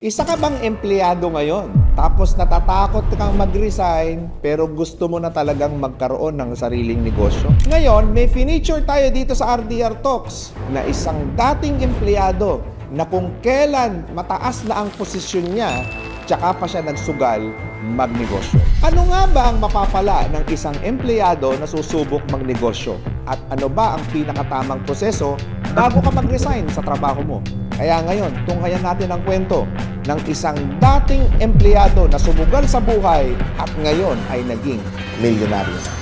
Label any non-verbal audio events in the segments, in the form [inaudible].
Isa ka bang empleyado ngayon? Tapos natatakot kang mag-resign pero gusto mo na talagang magkaroon ng sariling negosyo? Ngayon, may finiture tayo dito sa RDR Talks na isang dating empleyado na kung kailan mataas na ang posisyon niya, tsaka pa siya nagsugal magnegosyo. Ano nga ba ang mapapala ng isang empleyado na susubok magnegosyo? At ano ba ang pinakatamang proseso bago ka mag-resign sa trabaho mo? Kaya ngayon, tunghayan natin ang kwento ng isang dating empleyado na sumugal sa buhay at ngayon ay naging milyonaryo na.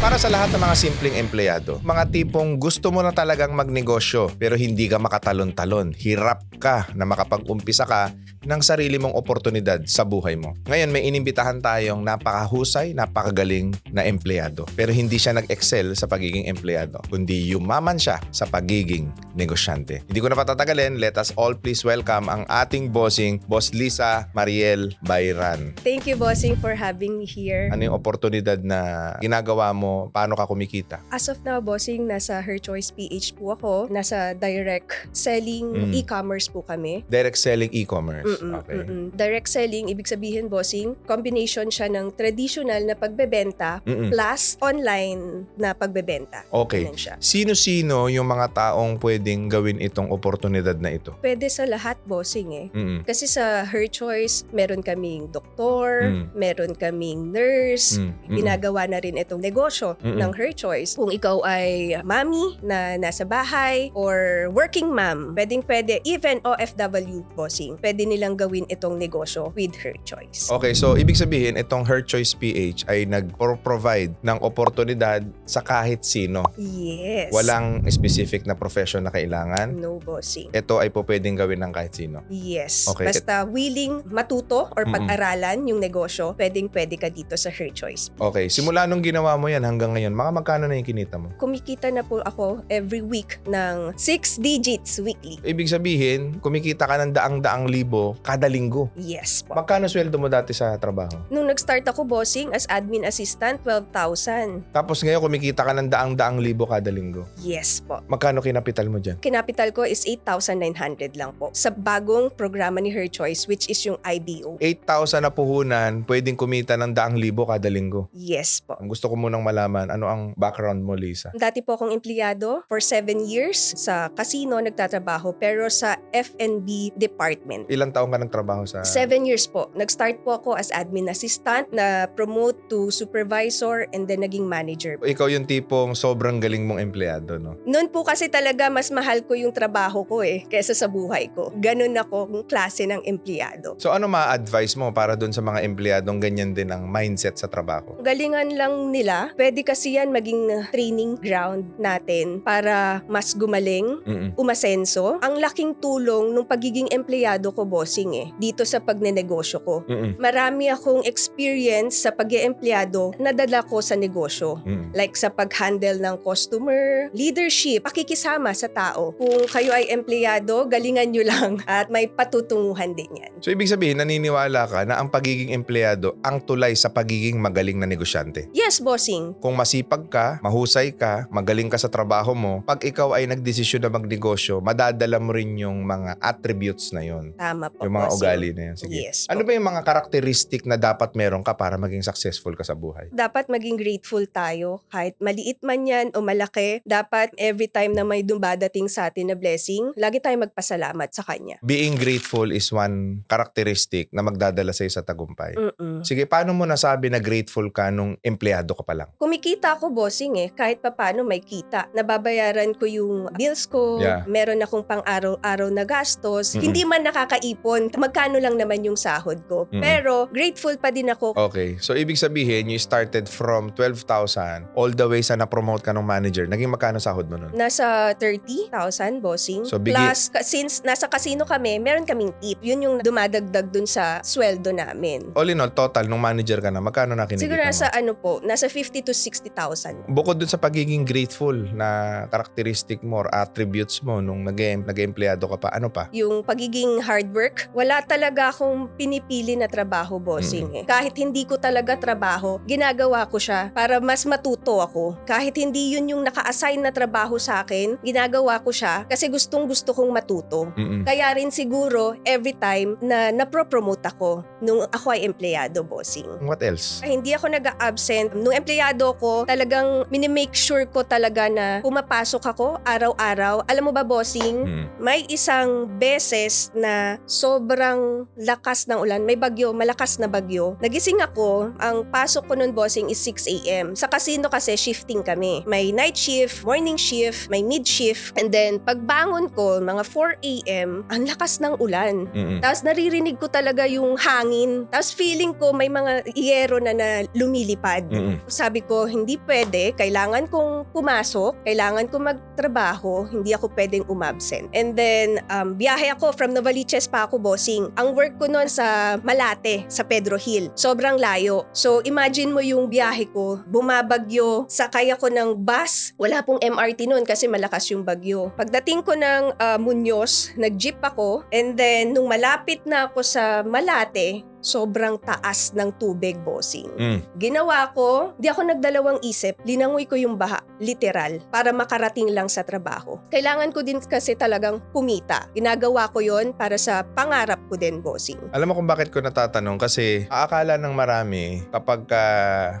Para sa lahat ng mga simpleng empleyado, mga tipong gusto mo na talagang magnegosyo pero hindi ka makatalon-talon, hirap ka na makapag-umpisa ka ng sarili mong oportunidad sa buhay mo. Ngayon may inimbitahan tayong napakahusay, napakagaling na empleyado pero hindi siya nag-excel sa pagiging empleyado, kundi yumaman siya sa pagiging negosyante. Hindi ko na patatagalin, let us all please welcome ang ating bossing, Boss Lisa Mariel Bayran. Thank you, bossing, for having me here. Ano yung oportunidad na ginagawa mo? Paano ka kumikita? As of now, bossing, nasa Her Choice PH po ako. Nasa direct selling Mm. e-commerce po kami. Direct selling e-commerce. Mm-mm, okay. mm-mm. Direct selling, ibig sabihin, bossing, combination siya ng traditional na pagbebenta Mm-mm. plus online na pagbebenta. Okay. Ganun siya. Sino-sino yung mga taong pwedeng gawin itong oportunidad na ito? Pwede sa lahat, bossing eh. Mm-mm. Kasi sa Her Choice, meron kaming doktor, Mm. meron kaming nurse, Mm, mm-mm. ginagawa na rin itong negosyo Mm-mm. ng Her Choice. Kung ikaw ay mami na nasa bahay or working mom, pwedeng pwede, even OFW bossing, pwede nilang gawin itong negosyo with Her Choice. Okay, so ibig sabihin itong Her Choice PH ay nag-provide ng oportunidad sa kahit sino. Yes. Walang specific na profession na kailangan. No bossing. Ito ay po pwedeng gawin ng kahit sino. Yes. Okay. Basta willing matuto or Mm-mm. pag-aralan yung negosyo, pwedeng pwede ka dito sa Her Choice. Okay, simula nung ginawa mo yan hanggang ngayon, mga magkano na yung kinita mo? Kumikita na po ako every week ng 6 digits weekly. Ibig sabihin, kumikita ka ng daang-daang libo kada linggo. Yes po. Magkano sweldo mo dati sa trabaho? Nung nag-start ako bossing as admin assistant, 12,000. Tapos ngayon kumikita ka ng daang-daang libo kada linggo. Yes po. Magkano kinapital mo dyan? Kinapital ko is 8,900 lang po sa bagong programa ni Her Choice which is yung IBO. 8,000 na puhunan, pwedeng kumita ng daang libo kada linggo. Yes po. Ang gusto ko munang malaman, ano ang background mo, Lisa? Dati po akong empleyado for 7 years sa casino nagtatrabaho pero sa F&B department. Ilang taong ka nagtrabaho sa... Seven years po. Nag-start po ako as admin assistant na promote to supervisor and then naging manager. Ikaw yung tipong sobrang galing mong empleyado, no? Noon po kasi talaga mas mahal ko yung trabaho ko eh kesa sa buhay ko. Ganun ako ng klase ng empleyado. So ano ma-advise mo para dun sa mga empleyadong ganyan din ang mindset sa trabaho? Galingan lang nila. Pwede kasi yan maging training ground natin para mas gumaling, Mm-mm. umasenso. Ang laking tulong nung pagiging empleyado ko, bossing eh, dito sa pagnenegosyo ko. Mm-mm. Marami akong experience sa pag empleyado na dala ko sa negosyo. Mm. Like sa pag-handle ng customer, leadership, pakikisama sa tao. Kung kayo ay empleyado, galingan nyo lang [laughs] at may patutunguhan din yan. So ibig sabihin, naniniwala ka na ang pagiging empleyado ang tulay sa pagiging magaling na negosyante. Yes, bossing. Kung masipag ka, mahusay ka, magaling ka sa trabaho mo, pag ikaw ay nagdesisyon na magnegosyo, madadala mo rin yung mga attributes na yon. Tama po, Yung mga bossing. ugali na yun. Sige. Yes Ano po. ba yung mga karakteristik na dapat meron ka para maging successful ka sa buhay? dapat maging grateful tayo kahit maliit man yan o malaki. Dapat every time na may dumadating sa atin na blessing, lagi tayong magpasalamat sa Kanya. Being grateful is one characteristic na magdadala sa'yo sa tagumpay. Mm-mm. Sige, paano mo nasabi na grateful ka nung empleyado ka pa lang? Kumikita ako bossing eh, kahit papano may kita. Nababayaran ko yung bills ko, Yeah. meron akong pang araw-araw na gastos, Mm-mm. hindi man nakakaipon, magkano lang naman yung sahod ko. Mm-mm. Pero grateful pa din ako. Okay. So, ibig sabihin, you started from 12,000 all the way sa na-promote ka ng manager. Naging magkano sahod mo nun? Nasa 30,000 bossing. So, bigi- Plus, since nasa casino kami, meron kaming tip. Yun yung dumadagdag dun sa sweldo namin. All in all, total, nung manager ka na, magkano na kinikita Siguro mo? nasa ano po, nasa 50 to 60,000. Bukod dun sa pagiging grateful na characteristic mo or attributes mo nung nag- nag-empleyado ka pa, ano pa? Yung pagiging hard work wala talaga akong pinipili na trabaho, bossing. Eh. Kahit hindi ko talaga trabaho, ginagawa ko siya para mas matuto ako. Kahit hindi yun yung naka-assign na trabaho sa akin, ginagawa ko siya kasi gustong gusto kong matuto. Mm-mm. Kaya rin siguro every time na napropromote ako nung ako ay empleyado, bossing. What else? Ay, hindi ako nag-absent. Nung empleyado ko, talagang minimake sure ko talaga na pumapasok ako araw-araw. Alam mo ba, bossing? Mm. May isang beses na sobrang lakas ng ulan, may bagyo, malakas na bagyo. Nagising ako, ang pasok ko nun bossing is 6 a.m. Sa casino kasi shifting kami. May night shift, morning shift, may mid shift, and then pagbangon ko, mga 4 a.m., ang lakas ng ulan. Mm-mm. Tapos naririnig ko talaga yung hangin. Tapos feeling ko may mga iyero na na lumilipad. Mm-mm. Sabi ko, hindi pwede. Kailangan kong pumasok. Kailangan kong magtrabaho. Hindi ako pwedeng umabsent. And then, um, biyahe ako from Novaliches pa ako, bossing. Ang work ko noon sa Malate, sa Pedro Hill. Sobrang layo. So, imagine mo yung biyahe ko. Bumabagyo. Sakay ako ng bus. Wala pong MRT noon kasi malakas yung bagyo. Pagdating ko ng uh, Muñoz, nag-jeep ako. And then, nung malapit na ako sa Malate, sobrang taas ng tubig, bossing. Mm. Ginawa ko, di ako nagdalawang isip, linangoy ko yung baha, literal, para makarating lang sa trabaho. Kailangan ko din kasi talagang kumita. Ginagawa ko yon para sa pangarap ko din, bossing. Alam mo kung bakit ko natatanong? Kasi aakala ng marami kapag ka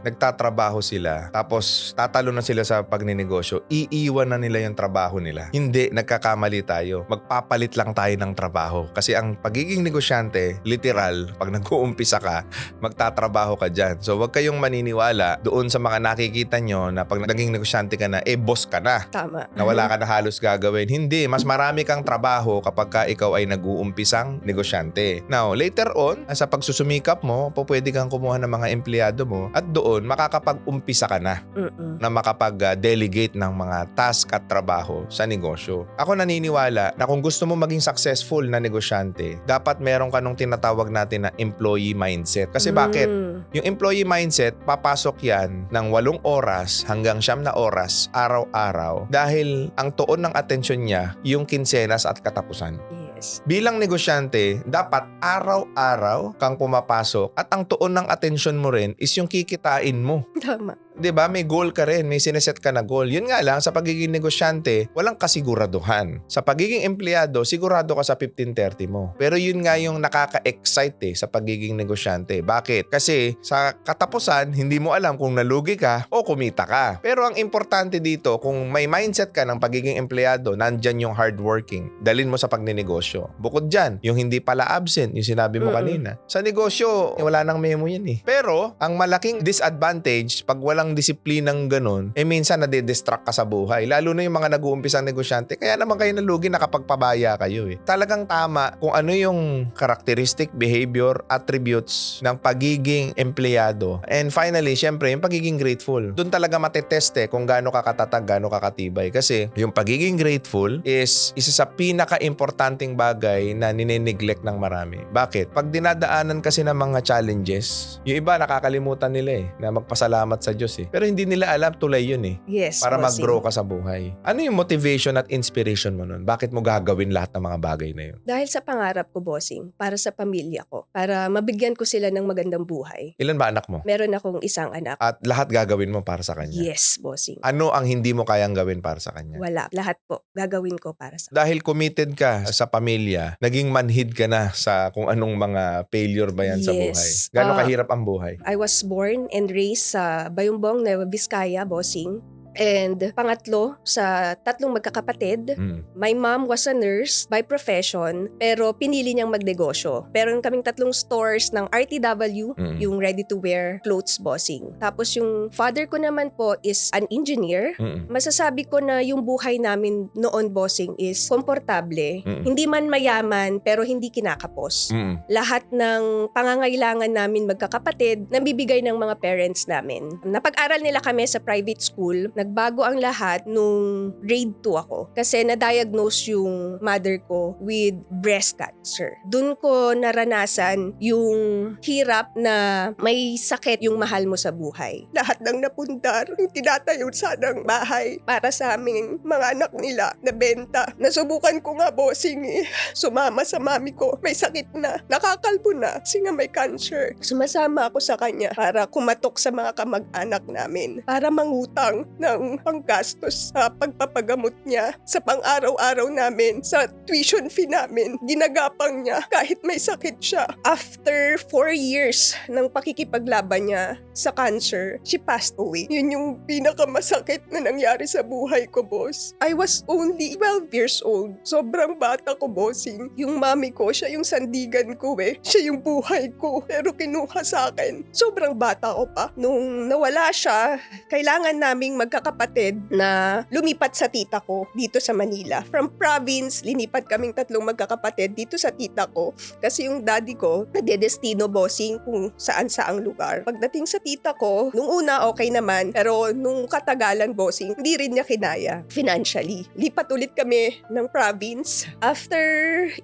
nagtatrabaho sila tapos tatalo na sila sa pagninegosyo, iiwan na nila yung trabaho nila. Hindi, nagkakamali tayo. Magpapalit lang tayo ng trabaho. Kasi ang pagiging negosyante, literal, pag nag-uumpisa ka, magtatrabaho ka dyan. So wag kayong maniniwala doon sa mga nakikita nyo na pag naging negosyante ka na, eh boss ka na Tama. na wala ka na halos gagawin. Hindi, mas marami kang trabaho kapag ka ikaw ay nag-uumpisang negosyante. Now, later on, sa pagsusumikap mo, po pwede kang kumuha ng mga empleyado mo at doon makakapag-umpisa ka na Mm-mm. na makapag-delegate ng mga task at trabaho sa negosyo. Ako naniniwala na kung gusto mo maging successful na negosyante, dapat meron ka nung tinatawag natin na employee mindset. Kasi bakit? Mm. Yung employee mindset, papasok yan ng walong oras hanggang siyam na oras araw-araw dahil ang tuon ng atensyon niya yung kinsenas at katapusan. Yes. Bilang negosyante, dapat araw-araw kang pumapasok at ang tuon ng atensyon mo rin is yung kikitain mo. Tama. 'Di ba? May goal ka rin, may sineset ka na goal. Yun nga lang sa pagiging negosyante, walang kasiguraduhan. Sa pagiging empleyado, sigurado ka sa 1530 mo. Pero yun nga yung nakaka-excite eh, sa pagiging negosyante. Bakit? Kasi sa katapusan, hindi mo alam kung nalugi ka o kumita ka. Pero ang importante dito, kung may mindset ka ng pagiging empleyado, nandyan yung hardworking. Dalin mo sa pagninegosyo. Bukod dyan, yung hindi pala absent, yung sinabi mo kanina. Sa negosyo, wala nang memo yan eh. Pero, ang malaking disadvantage, pag walang disiplinang ganun, eh minsan nade-distract ka sa buhay. Lalo na yung mga nag-uumpisang negosyante. Kaya naman kayo nalugi nakapagpabaya kayo eh. Talagang tama kung ano yung characteristic, behavior, attributes ng pagiging empleyado. And finally, syempre, yung pagiging grateful. Doon talaga matetest eh kung gaano ka katatag, gaano ka. Kasi yung pagiging grateful is isa sa pinaka-importanting bagay na ninineglect ng marami. Bakit? Pag dinadaanan kasi ng mga challenges, yung iba nakakalimutan nila eh na magpasalamat sa Diyos eh. Pero hindi nila alam tulay yun eh Yes, para bossing. mag-grow ka sa buhay. Ano yung motivation at inspiration mo nun? Bakit mo gagawin lahat ng mga bagay na yun? Dahil sa pangarap ko, bossing, para sa pamilya ko, para mabigyan ko sila ng magandang buhay. Ilan ba anak mo? Meron akong isang anak. At lahat gagawin mo para sa kanya? Yes, bossing. Ano ang hindi mo kayang gawin para sa kanya? Wala. Lahat po. Gagawin ko para sa Dahil committed ka sa pamilya, naging manhid ka na sa kung anong mga failure ba yan sa Yes. buhay. Gano'ng Ah, kahirap ang buhay? I was born and raised sa Bayumbong, Nueva Vizcaya, bossing. And pangatlo, sa tatlong magkakapatid, Mm. my mom was a nurse by profession, pero pinili niyang magnegosyo. Pero kaming tatlong stores ng RTW, Mm. yung ready-to-wear clothes bossing. Tapos yung father ko naman po is an engineer. Mm. Masasabi ko na yung buhay namin noon bossing is komportable. Mm. Hindi man mayaman, pero hindi kinakapos Mm. lahat ng pangangailangan namin magkakapatid nabibigay ng mga parents namin. Napag-aral nila kami sa private school, nag nagbago ang lahat nung grade 2 ako. Kasi na-diagnose yung mother ko with breast cancer. Doon ko naranasan yung hirap na may sakit yung mahal mo sa buhay. Lahat ng napundar, yung tinatayo sanang bahay para sa aming mga anak nila na benta. Nasubukan ko nga bossing eh. Sumama sa mami ko. May sakit na. Nakakalbo na. Kasi may cancer. Sumasama ako sa kanya para kumatok sa mga kamag-anak namin. Para mangutang ng panggastos sa pagpapagamot niya sa pang-araw-araw namin, sa tuition fee namin. Ginagapang niya kahit may sakit siya. After four years ng pakikipaglaban niya sa cancer, she passed away. Yun yung pinakamasakit na nangyari sa buhay ko, boss. I was only 12 years old. Sobrang bata ko, bossing. Yung mami ko, siya yung sandigan ko eh. Siya yung buhay ko. Pero kinuha sa akin. Sobrang bata ko pa. Nung nawala siya, kailangan naming magkakapatid na lumipat sa tita ko dito sa Manila. From province, linipat kaming tatlong magkakapatid dito sa tita ko kasi yung daddy ko nagdedestino bossing kung saan saang lugar. Pagdating sa tita ko, nung una okay naman, pero nung katagalan bossing, hindi rin niya kinaya financially. Lipat ulit kami ng province. After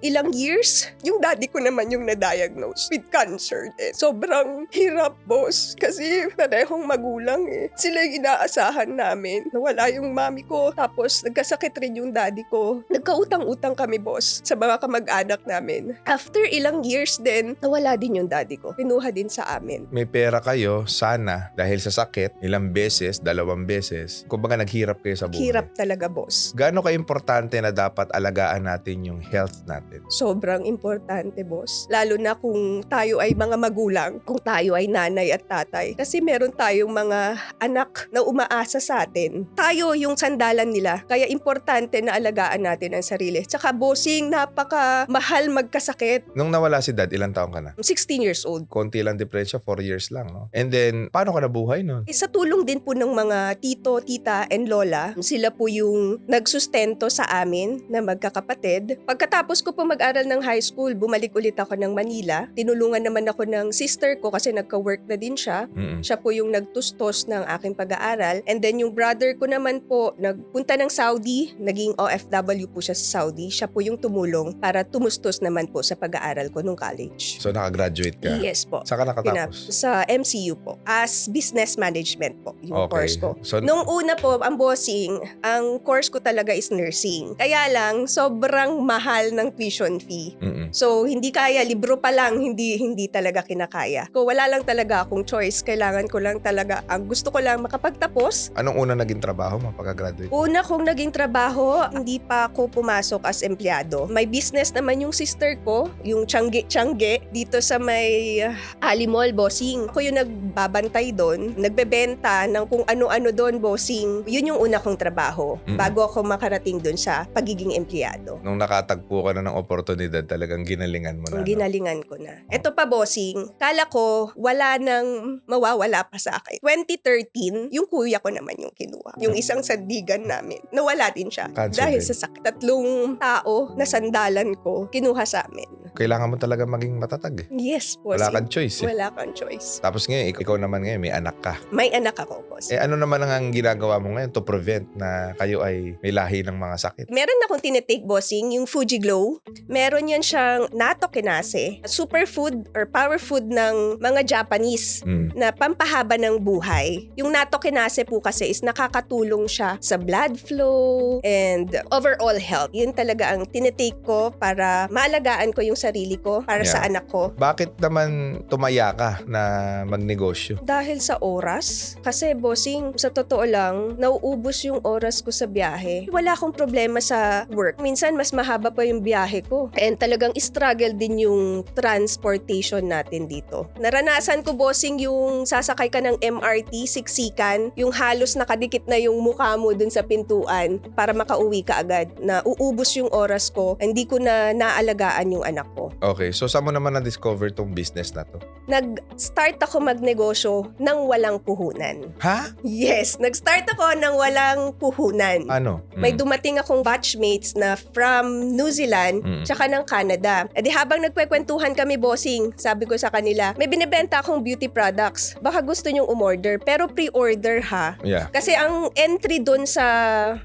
ilang years, yung daddy ko naman yung na-diagnose with cancer. Eh, sobrang hirap boss kasi parehong magulang eh. Sila yung inaasahan namin. Nawala yung mami ko, tapos nagkasakit rin yung daddy ko. Nagkautang-utang kami boss sa mga kamag-anak namin. After ilang years din, nawala din yung daddy ko. Pinuha din sa amin. May pera kayo, sana, dahil sa sakit, ilang beses, dalawang beses, kumbaga naghirap kayo sa buhay. Hirap talaga boss. Gaano ka-importante na dapat alagaan natin yung health natin? Sobrang importante, boss. Lalo na kung tayo ay mga magulang, kung tayo ay nanay at tatay. Kasi meron tayong mga anak na umaasa sa atin. Tayo yung sandalan nila. Kaya importante na alagaan natin ang sarili. Tsaka, bossing, napaka mahal magkasakit. Nung nawala si dad, ilang taong ka na? 16 years old. Konti lang diferensya, 4 years lang, no? And then, paano ka nabuhay nun? Eh, Sa tulong din po ng mga tito, tita, and lola, sila po yung nagsustento sa amin na magkakapatid. Pagkatapos ko po mag-aral ng high school, bumalik ulit ako ng Manila. Tinulungan naman ako ng sister ko kasi nagka-work na din siya. Mm-mm. Siya po yung nagtustos ng aking pag-aaral. And then yung brother ko naman po, nagpunta ng Saudi, naging OFW po siya sa Saudi. Siya po yung tumulong para tumustos naman po sa pag-aaral ko nung college. So, nakagraduate ka? Yes po. Saan ka Pinap- nakatapos? sa MCU po. As business management po, yung course ko. So, Nung una po, ang bossing, ang course ko talaga is nursing. Kaya lang, sobrang mahal ng tuition fee. Mm-mm. So, hindi kaya, libro pa lang, hindi hindi talaga kinakaya. Kung wala lang talaga akong choice, kailangan ko lang talaga, ang gusto ko lang makapagtapos. Anong una naging trabaho mo pagka-graduate? Una kong naging trabaho, hindi pa ako pumasok as empleyado. May business naman yung sister ko, yung Tiangge-Tiangge, dito sa may uh, Ali Mall, bossing. Ako yung nagbabantay doon, nagbebenta ng kung ano-ano doon, bossing. Yun yung una kong trabaho, Mm. bago ako makarating doon sa pagiging empleyado. Nung nakatagpo ka na ng oportunidad, talagang ginalingan mo na. Ang no? ginalingan ko na. Ito pa, bossing. Kala ko, wala nang mawawala pa sa akin. 2013, yung kuya ko naman yung kinuha. Yung isang sandigan namin. Nawala din siya. Cancer dahil sa sakit. Tatlong tao na sandalan ko, kinuha sa amin. Kailangan mo talaga maging matatag. eh. Yes, Wala bossing. kang choice. Eh. Wala kang choice. Tapos ngayon, ik- ikaw naman ngayon, may anak ka. May anak ako, boss. Eh ano naman ang ginagawa mo ngayon to prevent na kayo ay may lahi ng mga sakit? Meron akong tinitake bossing, yung Fuji Glow. Meron yan siyang natto kinase, superfood or power food ng mga Japanese Mm. na pampahaba ng buhay. Yung natto kinase po kasi is nakakatulong siya sa blood flow and overall health. Yun talaga ang tinitake ko para maalagaan ko yung sarili ko para sa Yeah. anak ko. Bakit naman tumaya ka na magnegosyo? Dahil sa oras, kasi bossing, sa totoo lang, nauubos yung oras ko sa biyahe. Wala akong problema sa work. Minsan, mas mahaba pa yung biyahe ko. And talagang struggle din yung transportation natin dito. Naranasan ko, bossing, yung sasakay ka ng MRT, siksikan, yung halos nakadikit na yung mukha mo dun sa pintuan para makauwi ka agad. Na uubos yung oras ko, hindi ko na naalagaan yung anak ako. Okay, so saan mo naman na-discover tong business na to? Nag-start ako magnegosyo ng walang puhunan. Ha? Yes, nag-start ako ng walang puhunan. Ano? May Mm. dumating akong batchmates na from New Zealand Mm. tsaka ng Canada. E di habang nagkwekwentuhan kami, bossing, sabi ko sa kanila, may binibenta akong beauty products. Baka gusto nyong umorder, pero pre-order ha. Yeah. Kasi ang entry doon sa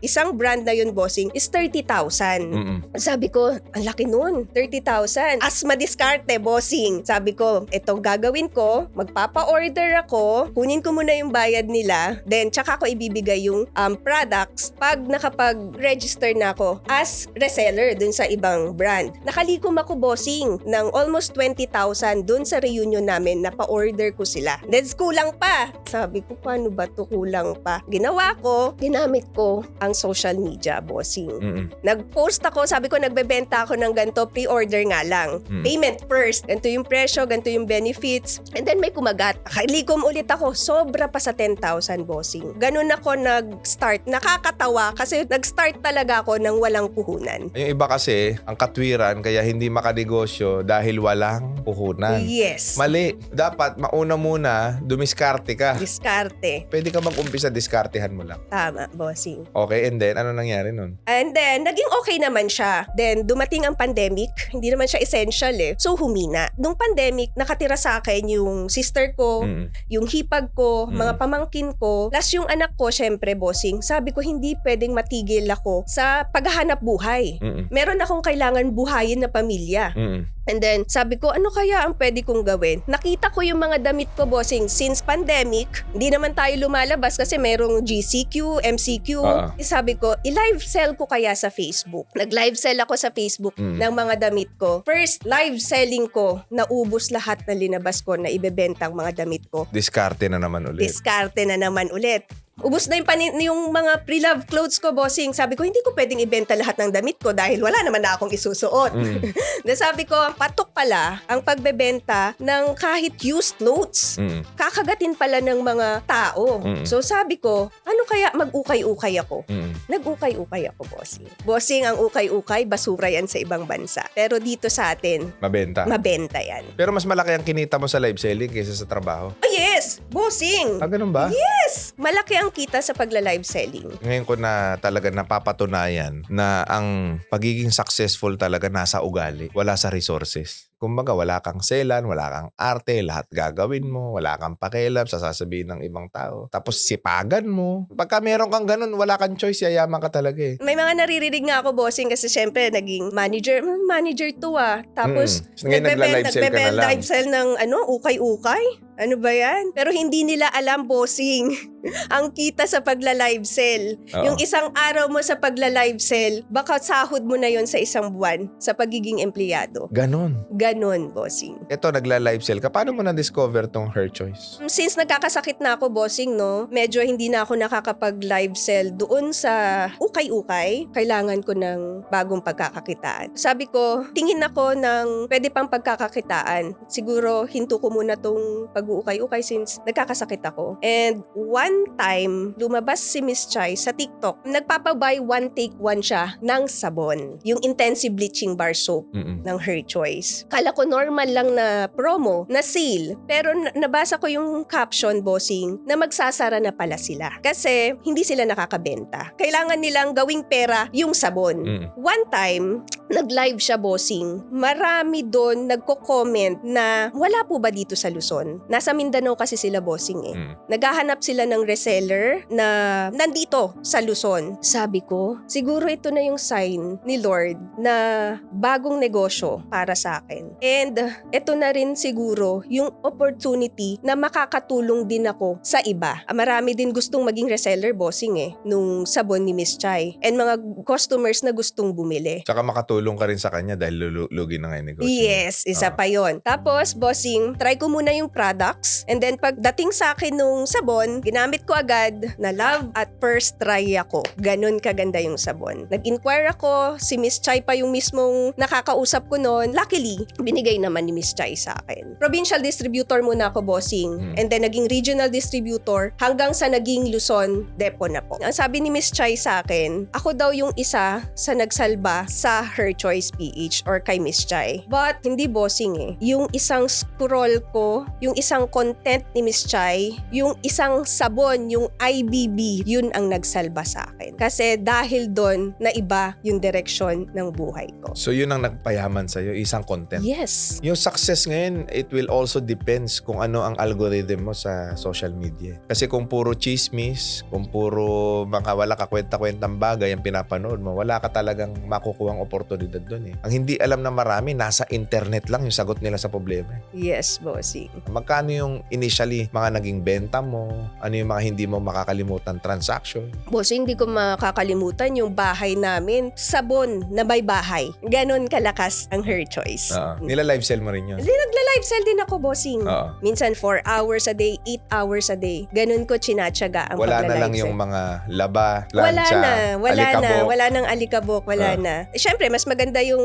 isang brand na yun, bossing, is 30,000. Mm-mm. Sabi ko, ang laki nun, 30,000. As madiskarte, bossing. Sabi ko, ito gagawin ko, magpapa-order ako, kunin ko muna yung bayad nila, then tsaka ko ibibigay yung um, products pag nakapag-register na ako as reseller dun sa ibang brand. Nakalikom ako, bossing, ng almost 20,000 dun sa reunion namin na pa-order ko sila. Then kulang pa. Sabi ko, paano ba to kulang pa? Ginawa ko, ginamit ko ang social media, bossing. Mm-mm. Nag-post ako, sabi ko nagbebenta ako ng ganito, pre-order nga lang. Hmm. Payment first, ganito yung presyo, ganito yung benefits. And then may kumagat. Kalikom ulit ako, sobra pa sa 10,000 bossing. Ganun ako nag-start. Nakakatawa kasi nag-start talaga ako ng walang puhunan. Yung iba kasi, ang katwiran, kaya hindi makanegosyo dahil walang puhunan. Yes. Mali. Dapat mauna muna, dumiskarte ka. Diskarte. Pwede ka mag-umpisa, diskartehan mo lang. Tama, bossing. Okay, and then, ano nangyari nun? And then, naging okay naman siya. Then, dumating ang pandemic. Hindi naman siya essential eh. So, humina. Nung pandemic, nakatira sa akin yung sister ko, Mm-mm. yung hipag ko, Mm. mga pamangkin ko, plus yung anak ko, syempre, bossing. Sabi ko, hindi pwedeng matigil ako sa paghahanap buhay. Mm-mm. Meron akong kailangan buhayin na pamilya. Mm-mm. And then, sabi ko, ano kaya ang pwede kong gawin? Nakita ko yung mga damit ko, bossing, since pandemic, hindi naman tayo lumalabas kasi merong GCQ, MCQ. Oo. Eh, Sabi ko, i-live sell ko kaya sa Facebook. Nag-live sell ako sa Facebook Mm. ng mga damit ko. First, live selling ko, naubos lahat na linabas ko na ibebenta ang mga damit ko. Diskarte na naman ulit. Diskarte na naman ulit. Ubus na yung, panin- yung mga pre-love clothes ko, bossing. Sabi ko, hindi ko pwedeng ibenta lahat ng damit ko dahil wala naman na akong isusuot. Mm. [laughs] Then sabi ko, patok pala ang pagbebenta ng kahit used clothes. Mm. Kakagatin pala ng mga tao. Mm. So sabi ko, ano kaya mag-ukay-ukay ako? Mm. Nag-ukay-ukay ako, bossing. Bossing, ang ukay-ukay, basura yan sa ibang bansa. Pero dito sa atin, Mabenta. mabenta yan. Pero mas malaki ang kinita mo sa live selling kaysa sa trabaho. Oh yes! Bossing! Ah, ganun ba? Yes! Malaki ang kita sa pagla-live selling. Ngayon ko na talaga napapatunayan na ang pagiging successful talaga nasa ugali, wala sa resources. Kumbaga, wala kang selan, wala kang arte, lahat gagawin mo, wala kang pakialam sa sasabihin ng ibang tao. Tapos sipagan mo. Pagka meron kang ganun, wala kang choice, yayaman ka talaga eh. May mga naririnig nga ako, bossing, kasi syempre, naging manager. "Hmm, Manager to ah. Tapos, Mm. Ngayon nagla-live sell ka na lang. live sell ng ano, ukay-ukay. Ano ba yan? Pero hindi nila alam, bossing, [laughs] ang kita sa pagla-live sell. Oo. Yung isang araw mo sa pagla-live sell, baka sahod mo na yon sa isang buwan sa pagiging empleyado. Ganon. Ganon, bossing. Ito, nagla-live sell ka. Paano mo na-discover tong her choice? Since nagkakasakit na ako, bossing, no, medyo hindi na ako nakakapag-live sell doon sa ukay-ukay. Kailangan ko ng bagong pagkakakitaan. Sabi ko, tingin ako ng pwede pang pagkakakitaan. Siguro, hinto ko muna tong pag-uukay-ukay since nagkakasakit ako. And one time, lumabas si Miss Chai sa TikTok. Nagpapabuy one take one siya ng sabon. Yung intensive bleaching bar soap Mm-mm. ng Her Choice. Kala ko normal lang na promo, na sale. Pero na- nabasa ko yung caption, bossing, na magsasara na pala sila. Kasi hindi sila nakakabenta. Kailangan nilang gawing pera yung sabon. Mm. One time, [tsk] nag-live siya, bossing. Marami doon nagko-comment na wala po ba dito sa Luzon? Nasa Mindanao kasi sila, bossing eh. Mm. Naghahanap sila ng reseller na nandito sa Luzon. Sabi ko, siguro ito na yung sign ni Lord na bagong negosyo para sa akin. And uh, ito na rin siguro yung opportunity na makakatulong din ako sa iba. Ah, Marami din gustong maging reseller bossing eh, nung sabon ni Miss Chai. And mga customers na gustong bumili. Tsaka makatulong ka rin sa kanya dahil lulugi na nga yung negosyo. Yes, isa Ah. pa yon. Tapos, bossing, try ko muna yung products. And then, pagdating sa akin nung sabon, ginamit ko agad na love at first try ako. Ganon kaganda yung sabon. Nag-inquire ako, si Miss Chai pa yung mismong nakakausap ko noon. Luckily, binigay naman ni Miss Chai sa akin. Provincial distributor muna ako, bossing. Hmm. And then naging regional distributor hanggang sa naging Luzon Depo na po. Ang sabi ni Miss Chai sa akin, ako daw yung isa sa nagsalba sa Her Choice PH or kay Miss Chai. But hindi bossing eh. Yung isang scroll ko, yung isang content ni Miss Chai, yung isang sabon, yung IBB, yun ang nagsalba sa akin. Kasi dahil doon, na iba yung direksyon ng buhay ko. So yun ang nagpayaman sa'yo, isang content. Yes. Yung success ngayon, it will also depends kung ano ang algorithm mo sa social media. Kasi kung puro chismis, kung puro mga wala ka kwenta-kwentang bagay ang pinapanood mo, wala ka talagang makukuhang oportunidad doon eh. Ang hindi alam na marami, nasa internet lang yung sagot nila sa problema. eh. Yes, bossing. Magkano yung initially mga naging benta mo? Ano yung mga hindi mo makakalimutan transaction? Bossing, hindi ko makakalimutan yung bahay namin. Sabon na may bahay. Ganon kalakas ang her choice. Oo. Nila live sell mo rin yun. Hindi, nagla-live sell din ako, bossing. Oo. Minsan 4 hours a day, 8 hours a day. Ganon ko chinatsaga ang Wala na pagla-live lang yung sell. mga laba, Wala plancha, na, wala na, alikabok. wala nang alikabok, wala Ah. na. Eh, Siyempre, mas maganda yung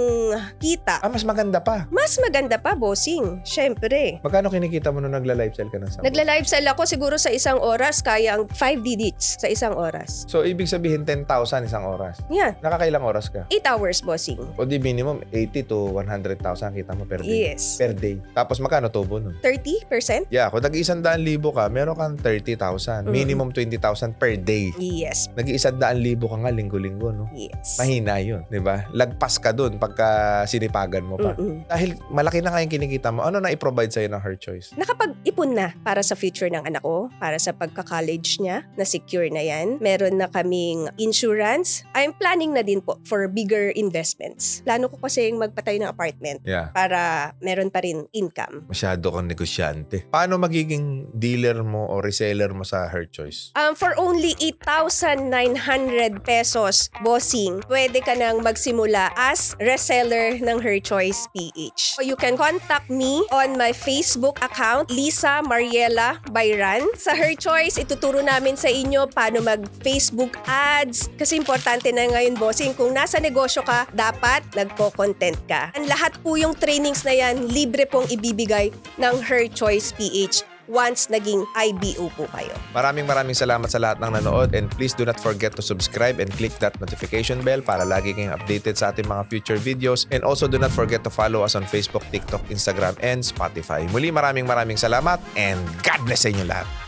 kita. Ah, mas maganda pa. Mas maganda pa, bossing. Siyempre. Magkano kinikita mo nung nagla-live sell ka ng sabon? Nagla-live sell ako siguro sa isang oras, kaya ang 5 digits sa isang oras. So, ibig sabihin 10,000 isang oras. Yeah, Nakakailang oras ka? 8 hours, bossing. O di minimum 80 to 100,000 kita mo per day. Yes. Per day. Tapos magkano tubo nun? 30%? Yeah, kung nag-iisandaan libo ka, meron kang 30,000. Mm. Minimum 20,000 per day. Yes. Nag-iisandaan libo ka nga linggo-linggo, no? Yes. Mahina yun, di ba? Lagpas ka dun pagka sinipagan mo pa. Mm-mm. Dahil malaki na nga yung kinikita mo, ano na i-provide sa'yo ng her choice? Nakapag-ipon na para sa future ng anak ko, para sa pagka-college niya, na secure na yan. Meron na kaming insurance. I'm planning na din po for bigger investments. Plano ko kasi magpatay ng apartment Yeah. Para meron pa rin income. Masyado kang negosyante. Paano magiging dealer mo o reseller mo sa her choice? Um, for only 8,900 pesos, bossing, pwede ka nang magsimula as reseller ng Her Choice PH. You can contact me on my Facebook account, Lisa Mariela Bayran. Sa Her Choice, ituturo namin sa inyo paano mag-Facebook ads. Kasi importante na ngayon, bossing, kung nasa negosyo ka, dapat nagpo-content ka. Ang lahat po yung trainings na yan, libre pong ibibigay ng Her Choice PH once naging IBO po kayo. Maraming maraming salamat sa lahat ng nanood and please do not forget to subscribe and click that notification bell para lagi kayong updated sa ating mga future videos and also do not forget to follow us on Facebook, TikTok, Instagram, and Spotify. Muli maraming maraming salamat and God bless sa inyo lahat.